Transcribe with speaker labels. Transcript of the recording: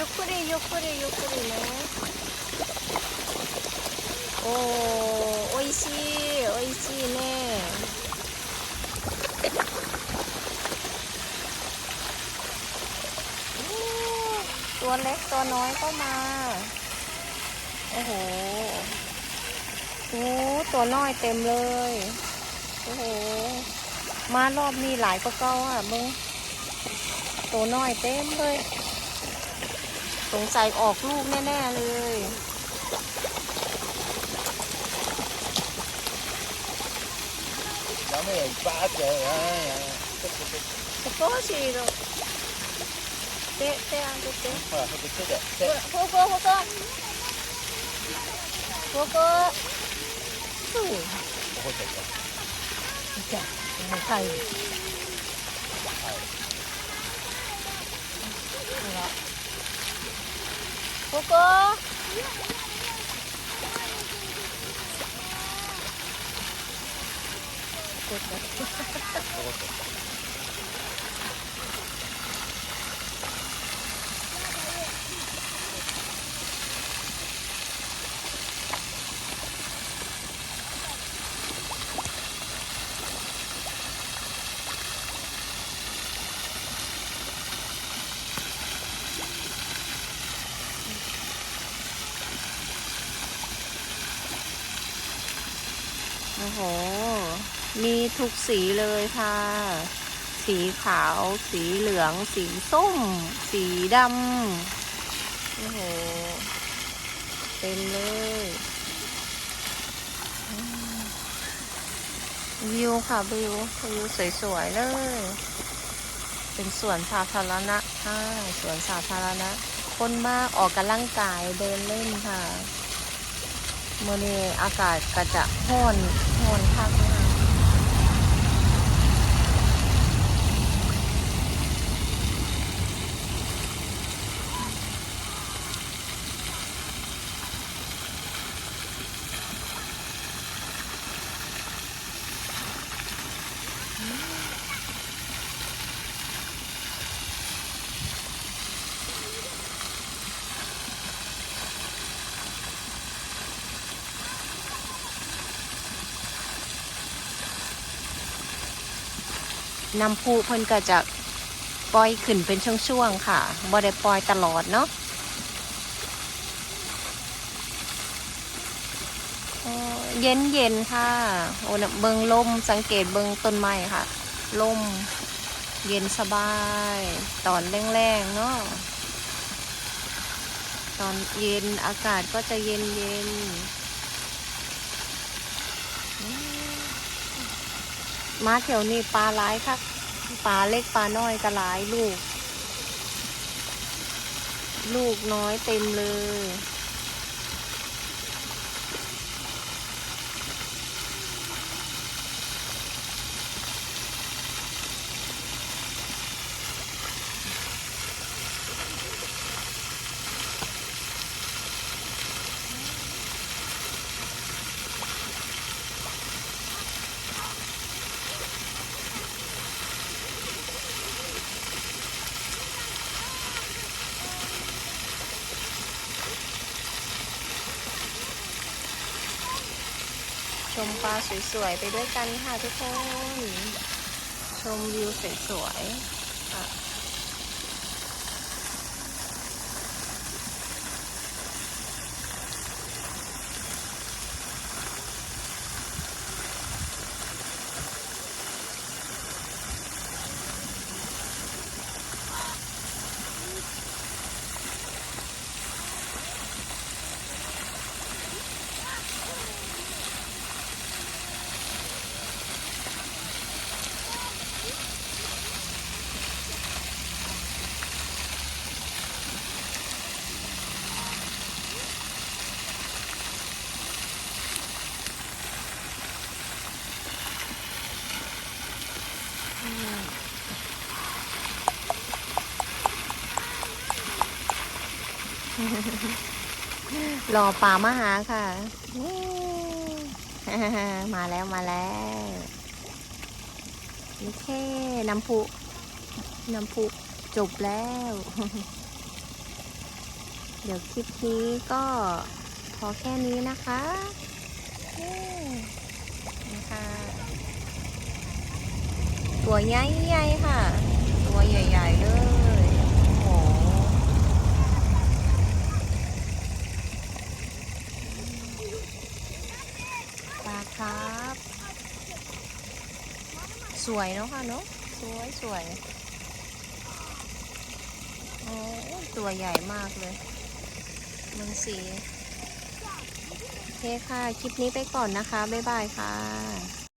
Speaker 1: ゆっくりゆっくりゆっくりねおおいしいおいしいねตัวเล็กตัวน้อยก็มา โอ้โหโอ้ตัวน้อยเต็มเลย โอ้โห มารอบนี้หลายก็เก้าอะมึงตัวน้อยเต็มเลย สงสัยออกลูกแน่ ๆ เลย
Speaker 2: 有咩八只啊？
Speaker 1: สกอชีโรเตะเตะอันเตะเตะ
Speaker 2: 啊，佢哋出嘅，
Speaker 1: โกโก้โกโก้โกโก้อู้
Speaker 2: 好食嘅。
Speaker 1: จ้ะ เป็นไโอ้โห มีทุกสีเลยค่ะ สีขาว สีเหลือง สีส้ม สีดำ โอ้โห เต็มเลย วิวค่ะวิววิวสวยๆเลย เป็นสวนสาธารณะค่ะสวนสาธารณะ คนมากออกกำลังกายเดินเล่นค่ะ มื่อนี้อากาศก็จะห้อนห้อนคัก น้ำพุเพิ่นก็จะปล่อยขึ้นเป็นช่วงๆค่ะบ่ได้ปล่อยตลอดเนาะเย็นเย็นค่ะ โอ้นะเบิงลมสังเกตเบิงต้นไม้ค่ะ ลมเย็นสบาย ตอนแรงๆเนาะ ตอนเย็นอากาศก็จะเย็นเย็นๆอืม มาแถวนี้ปลาหลายค่ะปลาเล็กปลาน้อยก็หลายลูก ลูกน้อยเต็มเลย มปลาสวยๆไปด้วยกันค่ะทุกคน ชมวิวสวยๆค่ะ รอปลามาหาค่ะ มาแล้วมาแล้วโอเคน้ำพุน้ำพุจบแล้ว เดี๋ยวคลิปนี้ก็พอแค่นี้นะคะนี่ค่ะตัวใหญ่ๆค่ะ ตัวใหญ่ ๆ เลย โอ้โห ปลาครับ ส วยเนาะค่ะเนาะสวยสวยโอ้ตัวใหญ่มากเลยมึงสีโอเคค่ะ คลิปนี้ไปก่อนนะคะ บ๊ายบายค่ะ